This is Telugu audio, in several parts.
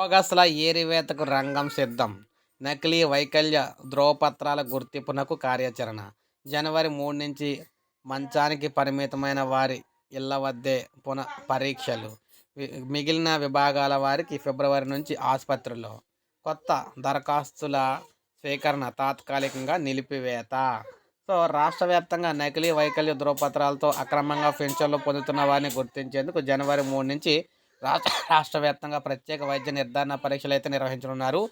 బోగస్ల ఏరివేతకు రంగం సిద్ధం. నకిలీ వైకల్య ధ్రువపత్రాల గుర్తింపునకు కార్యాచరణ. జనవరి మూడు నుంచి మంచానికి పరిమితమైన వారి ఇళ్ళ వద్దే పునః పరీక్షలు. మిగిలిన విభాగాల వారికి ఫిబ్రవరి నుంచి ఆసుపత్రుల్లో. కొత్త దరఖాస్తుల స్వీకరణ తాత్కాలికంగా నిలిపివేత. సో రాష్ట్ర వ్యాప్తంగా నకిలీ వైకల్య ధ్రువపత్రాలతో అక్రమంగా పెన్షన్లు పొందుతున్న వారిని గుర్తించేందుకు జనవరి మూడు నుంచి రాష్ట్ర రాష్ట్ర వ్యాప్తంగా ప్రత్యేక వైద్య నిర్ధారణ పరీక్షలు అయితే నిర్వహించనున్నారు.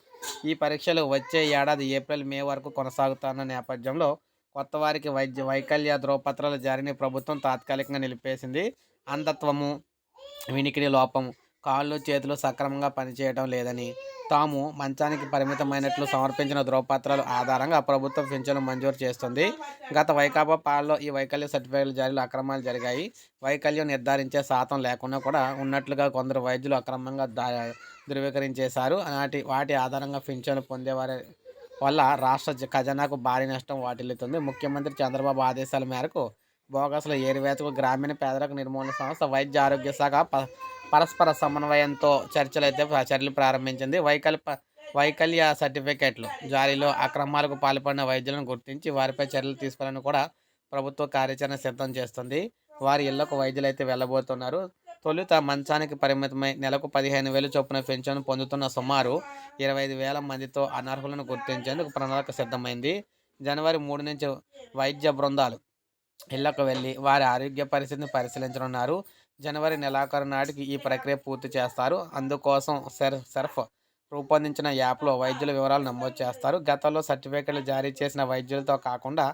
ఈ పరీక్షలు వచ్చే ఏడాది ఏప్రిల్ మే వరకు కొనసాగుతున్న నేపథ్యంలో కొత్త వారికి వైద్య వైకల్య ధ్రువపత్రాల జారీని ప్రభుత్వం తాత్కాలికంగా నిలిపేసింది. అంధత్వము వినికిడి లోపం కాళ్ళు చేతులు సక్రమంగా పనిచేయడం లేదని తాము మంచానికి పరిమితమైనట్లు సమర్పించిన ధ్రువపత్రాల ఆధారంగా ప్రభుత్వం పింఛను మంజూరు చేస్తుంది. గత వైకాపా పాలలో ఈ వైకల్య సర్టిఫికేట్ల జారీలో అక్రమాలు జరిగాయి. వైకల్యం నిర్ధారించే శాతం లేకుండా కూడా ఉన్నట్లుగా కొందరు వైద్యులు అక్రమంగా ధృవీకరించేశారు. నాటి వాటి ఆధారంగా పింఛను పొందేవారి వల్ల రాష్ట్ర ఖజానాకు భారీ నష్టం వాటిల్లుతుంది. ముఖ్యమంత్రి చంద్రబాబు ఆదేశాల మేరకు బోగస్ల ఏరివేతకు గ్రామీణ పేదలకు నిర్మూలన సంస్థ వైద్య ఆరోగ్య శాఖ పరస్పర సమన్వయంతో చర్చలు అయితే చర్యలు ప్రారంభించింది. వైకల్ప వైకల్య సర్టిఫికేట్లు జారీలో అక్రమాలకు పాల్పడిన వైద్యులను గుర్తించి వారిపై చర్యలు తీసుకోవాలని కూడా ప్రభుత్వ కార్యాచరణ సిద్ధం చేస్తుంది. వారి ఇళ్ళకు వైద్యులు అయితే వెళ్ళబోతున్నారు. తొలుత మంచానికి పరిమితమై నెలకు పదిహేను వేలు చొప్పున పెన్షన్ పొందుతున్న సుమారు ఇరవై ఐదు వేల మందితో అనర్హులను గుర్తించేందుకు ప్రణాళిక సిద్ధమైంది. జనవరి మూడు నుంచి వైద్య బృందాలు ఇళ్ళకు వెళ్ళి వారి ఆరోగ్య పరిస్థితిని పరిశీలించనున్నారు. జనవరి నెలాఖరు నాటికి ఈ ప్రక్రియ పూర్తి చేస్తారు. అందుకోసం సెర్ సెర్ఫ్ రూపొందించిన యాప్లో వైద్యుల వివరాలు నమోదు చేస్తారు. గతంలో సర్టిఫికెట్లు జారీ చేసిన వైద్యులతో కాకుండా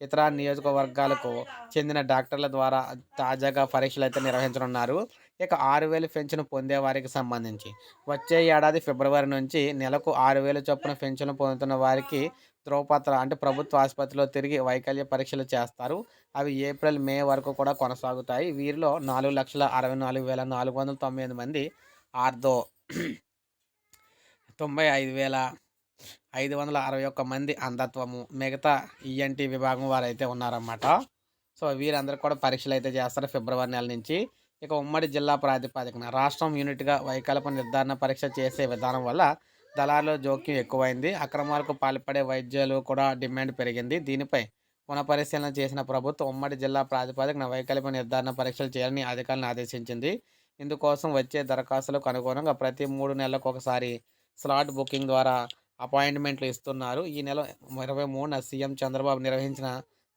ఇతర నియోజకవర్గాలకు చెందిన డాక్టర్ల ద్వారా తాజాగా పరీక్షలు అయితే నిర్వహించనున్నారు. ఇక ఆరు వేలు పెన్షన్ పొందేవారికి సంబంధించి. వచ్చే ఏడాది ఫిబ్రవరి నుంచి నెలకు ఆరు వేలు చొప్పున పెన్షన్ పొందుతున్న వారికి ధ్రువపత్ర అంటే ప్రభుత్వ ఆసుపత్రిలో తిరిగి వైకల్య పరీక్షలు చేస్తారు. అవి ఏప్రిల్ మే వరకు కూడా కొనసాగుతాయి. వీరిలో నాలుగు లక్షల అరవై నాలుగు వేల నాలుగు వందల తొంభై ఎనిమిది మంది ఆర్దో తొంభై ఐదు వేల ఐదు వందల అరవై ఒక్క మంది అంధత్వము మిగతా ఈఎన్టీ విభాగం వారు అయితే ఉన్నారన్నమాట. సో వీరందరూ కూడా పరీక్షలు అయితే చేస్తారు ఫిబ్రవరి నెల నుంచి. ఇక ఉమ్మడి జిల్లా ప్రాతిపదికన రాష్ట్రం యూనిట్గా వైకల్ప నిర్ధారణ పరీక్ష చేసే విధానం వల్ల దళారుల జోక్యం ఎక్కువైంది. అక్రమాలకు పాల్పడే వైద్యులు కూడా డిమాండ్ పెరిగింది. దీనిపై పునఃపరిశీలన చేసిన ప్రభుత్వం ఉమ్మడి జిల్లా ప్రాతిపదికన వైకల్ప నిర్ధారణ పరీక్షలు చేయాలని అధికారులను ఆదేశించింది. ఇందుకోసం వచ్చే దరఖాస్తులకు అనుగుణంగా ప్రతి మూడు నెలలకు ఒకసారి స్లాట్ బుకింగ్ ద్వారా అపాయింట్మెంట్లు ఇస్తున్నారు. ఈ నెల ఇరవై మూడున సీఎం చంద్రబాబు నిర్వహించిన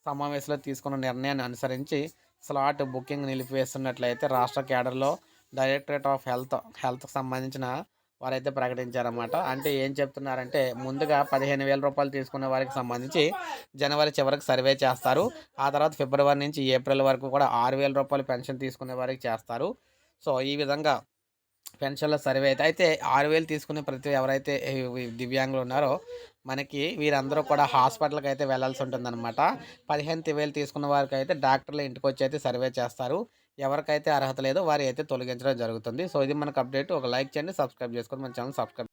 సమావేశంలో తీసుకున్న నిర్ణయాన్ని అనుసరించి స్లాట్ బుకింగ్ నిలిపివేస్తున్నట్లయితే రాష్ట్ర కేడర్లో డైరెక్టరేట్ ఆఫ్ హెల్త్ హెల్త్కి సంబంధించిన వారైతే ప్రకటించారన్నమాట. అంటే ఏం చెప్తున్నారంటే ముందుగా పదిహేను వేల రూపాయలు తీసుకున్న వారికి సంబంధించి జనవరి చివరికి సర్వే చేస్తారు. ఆ తర్వాత ఫిబ్రవరి నుంచి ఏప్రిల్ వరకు కూడా ఆరు వేల రూపాయలు పెన్షన్ తీసుకునే వారికి చేస్తారు. సో ఈ విధంగా పెన్షన్ల సర్వే అయితే అయితే ఆరు వేలు తీసుకునే ప్రతి ఎవరైతే దివ్యాంగులు ఉన్నారో మనకి వీరందరూ కూడా హాస్పిటల్కి అయితే వెళ్ళాల్సి ఉంటుందన్నమాట. పదిహేను వేలు తీసుకున్న వారికి అయితే డాక్టర్లు ఇంటికి వచ్చి అయితే సర్వే చేస్తారు. ఎవరికైతే అర్హత లేదో వారి అయితే తొలగించడం జరుగుతుంది. సో ఇది మనకు అప్డేట్. ఒక లైక్ చేయండి సబ్స్క్రైబ్ చేసుకోండి మన ఛానల్ సబ్స్క్రైబ్